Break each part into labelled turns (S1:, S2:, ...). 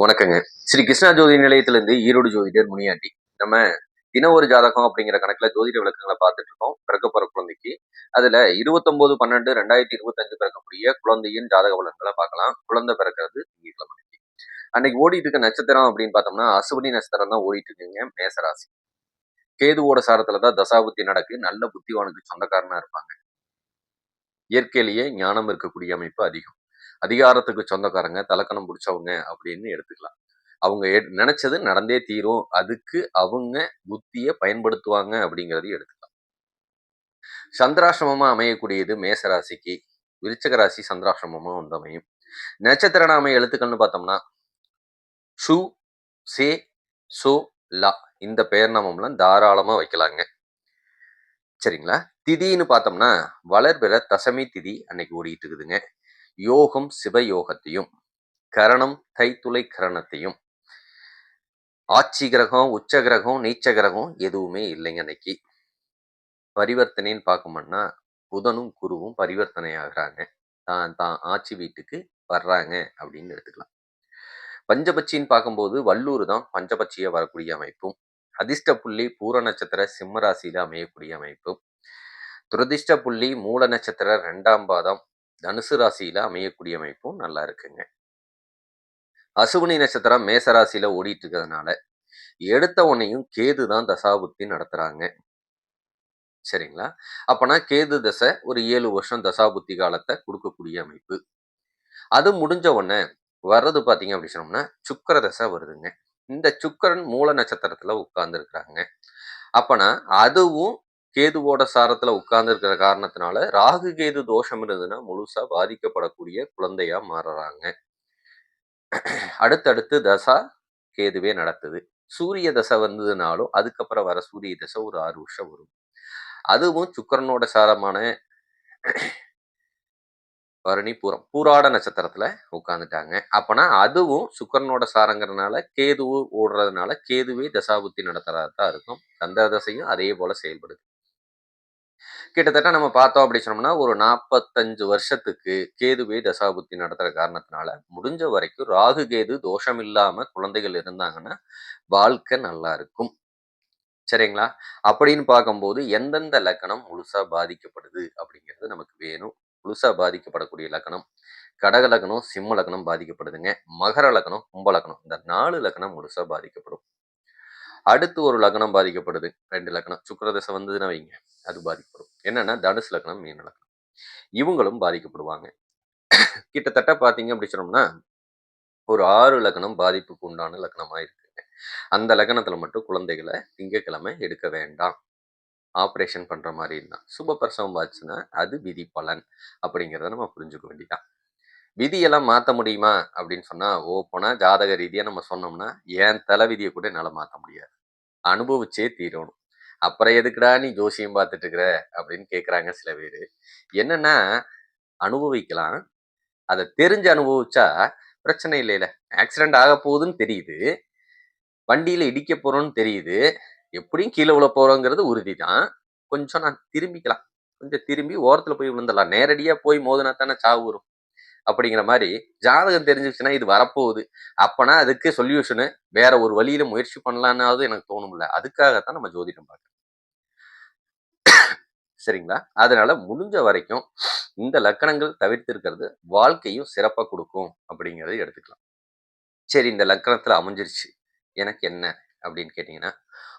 S1: வணக்கங்க. ஸ்ரீ கிருஷ்ணா ஜோதி நிலையத்திலிருந்து ஈரோடு ஜோதிடர் முனியாண்டி. நம்ம தின ஒரு ஜாதகம் அப்படிங்கிற கணக்குல ஜோதிட விளக்கங்களை பார்த்துட்டு இருக்கோம் பிறக்க போற குழந்தைக்கு. அதுல இருபத்தொன்பது பன்னெண்டு ரெண்டாயிரத்தி இருபத்தஞ்சு பிறக்கக்கூடிய குழந்தையின் ஜாதக பலன்களை பார்க்கலாம். குழந்தை பிறக்கிறது திங்கட்கிழமை அன்னைக்கு ஓடிட்டு இருக்க நட்சத்திரம் அப்படின்னு பார்த்தோம்னா அசுவனி நட்சத்திரம் தான் ஓடிட்டு இருக்குங்க மேசராசி. கேதுவோட சாரத்துல தான் தசாபுத்தி நடக்கு. நல்ல புத்திவானுக்கு சொந்தக்காரனா இருப்பாங்க. இயற்கையிலேயே ஞானம் இருக்கக்கூடிய அமைப்பு அதிகம். அதிகாரத்துக்கு சொந்தக்காரங்க தலக்கணம் பிடிச்சவங்க அப்படின்னு எடுத்துக்கலாம். அவங்க நினைச்சது நடந்தே தீரும். அதுக்கு அவங்க புத்தியை பயன்படுத்துவாங்க அப்படிங்கறதையும் எடுத்துக்கலாம். சந்திராசிரமமா அமையக்கூடியது மேசராசிக்கு. விருச்சக ராசி சந்திராசிரமமா வந்து அமையும். நட்சத்திர நாம எழுத்துக்கள்னு பார்த்தோம்னா ஷு சே சோ லா இந்த பெயர் நாமம்லாம் தாராளமா வைக்கலாங்க. சரிங்களா? திதின்னு பார்த்தோம்னா வளர்பிற தசமி திதி அன்னைக்கு ஓடிட்டு இருக்குதுங்க. யோகம் சிவயோகத்தையும் கரணம் தைத்துளை கரணத்தையும். ஆட்சி கிரகம் உச்ச கிரகம் நீச்ச கிரகம் எதுவுமே இல்லைங்க அன்னைக்கு. பரிவர்த்தனைன்னு பார்க்கணும்னா புதனும் குருவும் பரிவர்த்தனை ஆகுறாங்க தான் தான் ஆட்சி வீட்டுக்கு வர்றாங்க அப்படின்னு எடுத்துக்கலாம். பஞ்சபட்சின்னு பார்க்கும்போது வல்லூர் தான் பஞ்சபட்சியை வரக்கூடிய அமைப்பும். அதிர்ஷ்ட புள்ளி பூர நட்சத்திர சிம்மராசியில அமையக்கூடிய அமைப்பும். துரதிர்ஷ்ட புள்ளி மூல நட்சத்திர ரெண்டாம் பாதம் தனுசு ராசியில் அமையக்கூடிய அமைப்பும் நல்லா இருக்குங்க. அசுவினி நட்சத்திரம் மேச ராசியில ஓடிட்டு இருக்கிறதுனால எடுத்த உடனேயும் கேது தான் தசாபுத்தி நடத்துகிறாங்க சரிங்களா? அப்போனா கேது தசை ஒரு ஏழு வருஷம் தசாபுத்தி காலத்தை கொடுக்கக்கூடிய அமைப்பு. அது முடிஞ்ச உடனே வர்றது பார்த்தீங்க அப்படி சொன்னோம்னா சுக்கர தசை வருதுங்க. இந்த சுக்கரன் மூல நட்சத்திரத்தில் உட்கார்ந்துருக்குறாங்க. அப்போனா அதுவும் கேதுவோட சாரத்துல உட்கார்ந்துருக்கிற காரணத்தினால ராகு கேது தோஷம் இருந்ததுன்னா முழுசா பாதிக்கப்படக்கூடிய குழந்தையா மாறுறாங்க. அடுத்தடுத்து தசா கேதுவே நடத்துது. சூரிய தசை வந்ததுனாலும் அதுக்கப்புறம் வர சூரிய தசை ஒரு ஆறு வருஷம் வரும். அதுவும் சுக்கரனோட சாரமான பரணி பூரம் பூராட நட்சத்திரத்துல உட்காந்துட்டாங்க அப்பனா அதுவும் சுக்கரனோட சாரங்கிறதுனால கேதுவு ஓடுறதுனால கேதுவே தசாபுத்தி நடத்துறதா தான் இருக்கும். சந்திர தசையும் அதே போல செயல்படுது. கிட்டத்தட்ட நம்ம பார்த்தோம் அப்படி சொன்னோம்னா ஒரு நாற்பத்தஞ்சு வருஷத்துக்கு கேதுவே தசாபுத்தி நடத்துற காரணத்தினால முடிஞ்ச வரைக்கும் ராகு கேது தோஷம் இல்லாம குழந்தைகள் இருந்தாங்கன்னா வாழ்க்கை நல்லா இருக்கும். சரிங்களா? அப்படின்னு பார்க்கும்போது எந்தெந்த லக்கணம் முழுசா பாதிக்கப்படுது அப்படிங்கிறது நமக்கு வேணும். முழுசா பாதிக்கப்படக்கூடிய லக்கணம் கடக லக்கணம் சிம்ம லக்கணம் பாதிக்கப்படுதுங்க. மகர லக்கணம் கும்ப லக்கணம் இந்த நாலு லக்கணம் முழுசா பாதிக்கப்படும். அடுத்து ஒரு லக்னம் பாதிக்கப்படுது. ரெண்டு லக்னம். சுக்கரதசை வந்ததுன்னா வைங்க. அது பாதிக்கப்படும். என்னன்னா தனுசு லக்னம் மீன லக்னம். இவங்களும் பாதிக்கப்படுவாங்க. கிட்டத்தட்ட பார்த்தீங்க அப்படி சொன்னோம்னா ஒரு ஆறு லக்னம் பாதிப்புக்கு உண்டான லக்னமாக இருக்குங்க அந்த லக்னத்தில் மட்டும் குழந்தைகளை திங்கக்கிழமை எடுக்க வேண்டாம். ஆப்ரேஷன் பண்ணுற மாதிரி இருந்தால் சுப பிரசவம் ஆச்சுன்னா அது விதி பலன் அப்படிங்கிறத நம்ம புரிஞ்சுக்க வேண்டியதான் விதியெல்லாம் மாற்ற முடியுமா? அப்படின்னு சொன்னால் ஓ போனால் ஜாதக ரீதியாக நம்ம சொன்னோம்னா ஏன் தலை விதியை கூட என்னால் மாற்ற முடியாது. அனுபவிச்சே தீரணும். அப்புறம் எதுக்குடா நீ ஜோசியம் பார்த்துட்டு இருக்கிற? அப்படின்னு கேட்குறாங்க சில பேர். என்னன்னா அனுபவிக்கலாம். அதை தெரிஞ்சு அனுபவிச்சா பிரச்சனை இல்லைல்ல ஆக்சிடென்ட் ஆக போகுதுன்னு தெரியுது. வண்டியில இடிக்க போறோம்னு தெரியுது. எப்படியும் கீழே விழ போறோங்கிறது உறுதி தான் கொஞ்சம் நான் திரும்பிக்கலாம். கொஞ்சம் திரும்பி ஓரத்துல போய் விழுந்துடலாம். நேரடியாக போய் மோதினா தானே சாவு வரும். அப்படிங்கிற மாதிரி ஜாதகம் தெரிஞ்சிச்சுன்னா இது வரப்போகுது. அப்பனா அதுக்கு சொல்யூஷனு வேற ஒரு வழியில முயற்சி பண்ணலான்னாவது எனக்கு தோணும்ல. அதுக்காகத்தான் நம்ம ஜோதிடம் பார்க்கணும் சரிங்களா? அதனால முடிஞ்ச வரைக்கும் இந்த லக்கணங்கள் தவிர்த்திருக்கிறது வாழ்க்கையும் சிறப்பாக கொடுக்கும் அப்படிங்கிறத எடுத்துக்கலாம். சரி இந்த லக்கணத்துல அமைஞ்சிருச்சு. எனக்கு என்ன அப்படின்னு கேட்டிங்கன்னா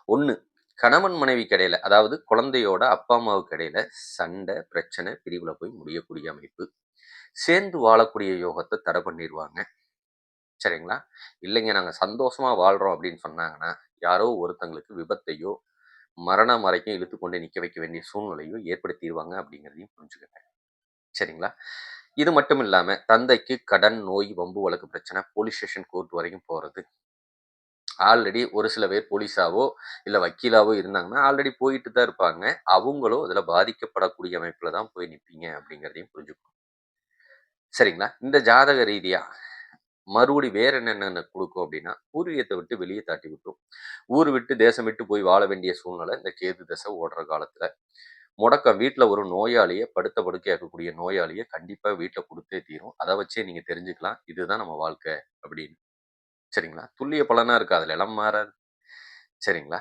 S1: ஒன்று கணவன் மனைவி கடையில் அதாவது குழந்தையோட அப்பா அம்மாவுக்கு இடையில சண்டை பிரச்சனை பிரிவில் போய் முடியக்கூடிய அமைப்பு. சேர்ந்து வாழக்கூடிய யோகத்தை தடை பண்ணிடுவாங்க சரிங்களா? இல்லைங்க நாங்கள் சந்தோஷமாக வாழ்கிறோம் அப்படின்னு சொன்னாங்கன்னா யாரோ ஒருத்தங்களுக்கு விபத்தையோ மரணம் வரைக்கும் இழுத்து கொண்டு நிற்க வைக்க வேண்டிய சூழ்நிலையோ ஏற்படுத்திடுவாங்க அப்படிங்கிறதையும் புரிஞ்சுக்கங்க. சரிங்களா? இது மட்டும் இல்லாமல் தந்தைக்கு கடன் நோய் வம்பு வழக்கு பிரச்சனை போலீஸ் ஸ்டேஷன் கோர்ட் வரைக்கும் போகிறது ஆல்ரெடி ஒரு சில பேர் போலீஸாவோ இல்லை வக்கீலாவோ இருந்தாங்கன்னா ஆல்ரெடி போயிட்டு தான் இருப்பாங்க. அவங்களும் அதில் பாதிக்கப்படக்கூடிய அமைப்பில் தான் போய் நிற்பீங்க அப்படிங்கிறதையும் புரிஞ்சுக்கணும். சரிங்களா? இந்த ஜாதக ரீதியா மறுபடி வேற என்னென்ன கொடுக்கும் அப்படின்னா பூர்வீகத்தை விட்டு வெளியே தாட்டி விட்டுரும். ஊர் விட்டு தேசம் விட்டு போய் வாழ வேண்டிய சூழ்நிலை இந்த கேது தசை ஓடுற காலத்துல. முடக்கம் வீட்டில் ஒரு நோயாளியை படுத்த படுக்கையாக்கக்கூடிய நோயாளியை கண்டிப்பாக வீட்டில் கொடுத்தே தீரும். அதை வச்சே நீங்கள் தெரிஞ்சுக்கலாம். இதுதான் நம்ம வாழ்க்கை அப்படின்னு. சரிங்களா? துல்லிய பலனா இருக்கு? அதுல இளம் மாறாது. சரிங்களா?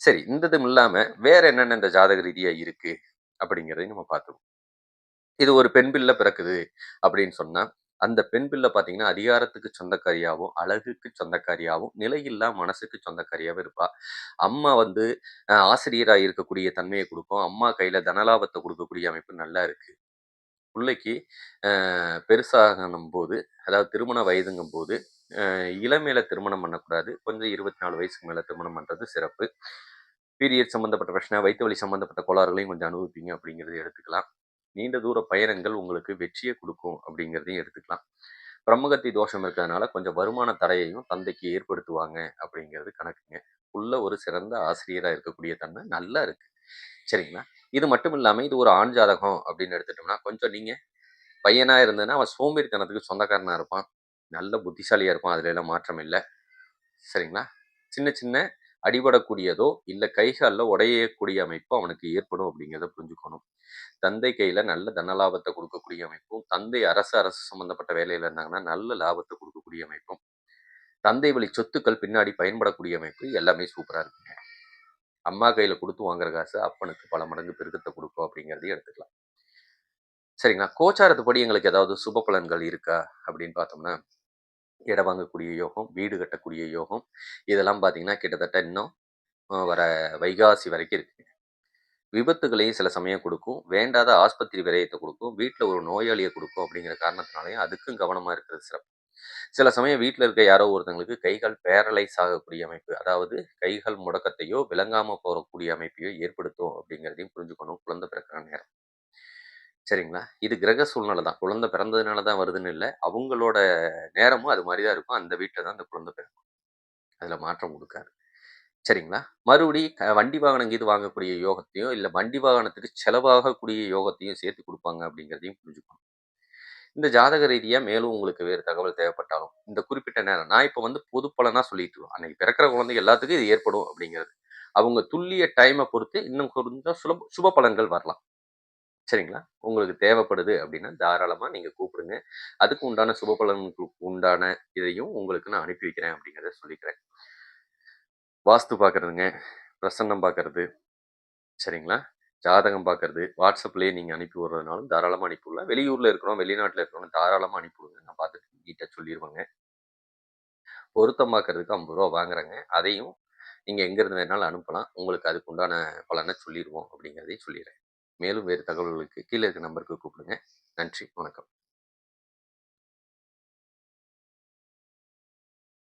S1: சரி இந்த இதுவும் இல்லாம வேற என்னென்ன இந்த ஜாதக ரீதியா இருக்கு அப்படிங்கிறதையும் நம்ம பார்த்துருவோம் இது ஒரு பெண் பிள்ளை பிறக்குது அப்படின்னு சொன்னா அந்த பெண் பிள்ளை பார்த்தீங்கன்னா அதிகாரத்துக்கு சொந்தக்காரியாகவும் அழகுக்கு சொந்தக்காரியாகவும் நிலையில்லா மனசுக்கு சொந்தக்காரியாகவும் இருப்பா. அம்மா வந்து ஆசிரியராக இருக்கக்கூடிய தன்மையை கொடுக்கும். அம்மா கையில தனலாபத்தை கொடுக்கக்கூடிய அமைப்பு நல்லா இருக்கு. பிள்ளைக்கு பெருசாகணும் போது அதாவது திருமண வயதுங்கும் போது அஹ், இளமையில திருமணம் பண்ணக்கூடாது. கொஞ்சம் இருபத்தி நாலு வயசுக்கு மேல திருமணம் பண்றது சிறப்பு. பீரியட் சம்பந்தப்பட்ட பிரச்சனை வயிற்று வலி சம்பந்தப்பட்ட கோளாறுகளையும் கொஞ்சம் அனுபவிப்பீங்க அப்படிங்கிறது எடுத்துக்கலாம். நீண்ட தூர பயணங்கள் உங்களுக்கு வெற்றியை கொடுக்கும் அப்படிங்கிறதையும் எடுத்துக்கலாம். பிரம்மகத்தி தோஷம் இருக்கிறதுனால கொஞ்சம் வருமான தடையையும் தந்தைக்கு ஏற்படுத்துவாங்க அப்படிங்கிறது கணக்குங்க. உள்ள ஒரு சிறந்த ஆசிரியராக இருக்கக்கூடிய தன்மை நல்லா இருக்கு. சரிங்களா? இது மட்டும் இல்லாமல் இது ஒரு ஆண் ஜாதகம் அப்படின்னு எடுத்துட்டோம்னா கொஞ்சம் நீங்கள் பையனாக இருந்ததுன்னா அவன் சோம்பேறித்தனத்துக்கு சொந்தக்காரனாக இருப்பான். நல்ல புத்திசாலியாக இருப்பான். அதுல எல்லாம் மாற்றம் இல்லை. சரிங்களா? சின்ன சின்ன அடிபடக்கூடியதோ இல்லை கைகாலில் உடையக்கூடிய அமைப்போ அவனுக்கு ஏற்படும் அப்படிங்கிறத புரிஞ்சுக்கணும். தந்தை கையில் நல்ல தன லாபத்தை கொடுக்கக்கூடிய அமைப்பும் தந்தை அரசு அரசு சம்மந்தப்பட்ட வேலையில் இருந்தாங்கன்னா நல்ல லாபத்தை கொடுக்கக்கூடிய அமைப்பும் தந்தை வழி சொத்துக்கள் பின்னாடி பயன்படக்கூடிய அமைப்பு எல்லாமே சூப்பராக இருக்குங்க. அம்மா கையில் கொடுத்து வாங்குற காசு அப்பனுக்கு பல மடங்கு பெருக்கத்தை கொடுக்கும் அப்படிங்கிறதையும் எடுத்துக்கலாம். சரிங்களா? கோச்சாரத்துப்படி எங்களுக்கு ஏதாவது சுப பலன்கள் இருக்கா அப்படின்னு பார்த்தோம்னா இடம் வாங்கக்கூடிய யோகம் வீடு கட்டக்கூடிய யோகம் இதெல்லாம் பார்த்தீங்கன்னா கிட்டத்தட்ட இன்னும் வர வைகாசி வரைக்கும் இருக்கு. விபத்துகளையும் சில சமயம் கொடுக்கும். வேண்டாத ஆஸ்பத்திரி விரயத்தை கொடுக்கும். வீட்டில் ஒரு நோயாளியை கொடுக்கும் அப்படிங்கிற காரணத்தினாலையும் அதுக்கும் கவனமாக இருக்கிறது சிறப்பு. சில சமயம் வீட்டில் இருக்க யாரோ ஒருத்தங்களுக்கு கைகள் பேரலைஸ் ஆகக்கூடிய அமைப்பு அதாவது கைகள் முடக்கத்தையோ விளங்காமல் போகக்கூடிய அமைப்பையோ ஏற்படுத்தும் அப்படிங்கிறதையும் புரிஞ்சுக்கணும். குழந்தை பிறக்கிற நேரம். சரிங்களா? இது கிரக சூழ்நிலை தான். குழந்தை பிறந்ததுனால தான் வருதுன்னு இல்லை. அவங்களோட நேரமும் அது மாதிரி தான் இருக்கும். அந்த வீட்டில் தான் அந்த குழந்தை பிறக்கும். அதில் மாற்றம் கொடுக்காது. சரிங்களா? மறுபடி வண்டி வாகனம் இது வாங்கக்கூடிய யோகத்தையும் இல்லை வண்டி வாகனத்துக்கு செலவாகக்கூடிய யோகத்தையும் சேர்த்து கொடுப்பாங்க அப்படிங்கிறதையும் புரிஞ்சுக்கணும். இந்த ஜாதக ரீதியாக மேலும் உங்களுக்கு வேறு தகவல் தேவைப்பட்டாலும் இந்த குறிப்பிட்ட நேரம் நான் இப்போ வந்து பொது பலனாக சொல்லிட்டு அன்னைக்கு பிறக்கிற குழந்தை எல்லாத்துக்கும் இது ஏற்படும் அப்படிங்கிறது. அவங்க துல்லிய டைமை பொறுத்து இன்னும் கொஞ்சம் சுலப சுப பலன்கள் வரலாம். சரிங்களா? உங்களுக்கு தேவைப்படுது அப்படின்னா தாராளமாக நீங்கள் கூப்பிடுங்க. அதுக்கு உண்டான சுப பலன்களுக்கு உண்டான இதையும் உங்களுக்கு நான் அனுப்பி வைக்கிறேன் அப்படிங்கிறத சொல்லிக்கிறேன். வாஸ்து பார்க்குறதுங்க பிரசன்னம் பார்க்கறது சரிங்களா? ஜாதகம் பார்க்கறது வாட்ஸ்அப்லேயே நீங்கள் அனுப்பி விடுறதுனாலும் தாராளமாக அனுப்பிவிடலாம். வெளியூரில் இருக்கிறோம் வெளிநாட்டில் இருக்கிறோம் தாராளமாக அனுப்பிவிடுங்க. நான் பார்த்துட்டு நீட்டாக சொல்லிடுவேங்க பொருத்தம் பார்க்கறதுக்கு ஐம்பது ரூபா வாங்குறேங்க. அதையும் நீங்கள் எங்கேருந்து வேணாலும் அனுப்பலாம். உங்களுக்கு அதுக்கு உண்டான பலனை சொல்லிடுவோம் அப்படிங்கிறதையும் சொல்லிடுறேன் மேலும் வேறு தகவல்களுக்கு கீழே இருக்க நம்பருக்கு கூப்பிடுங்க. நன்றி. வணக்கம்.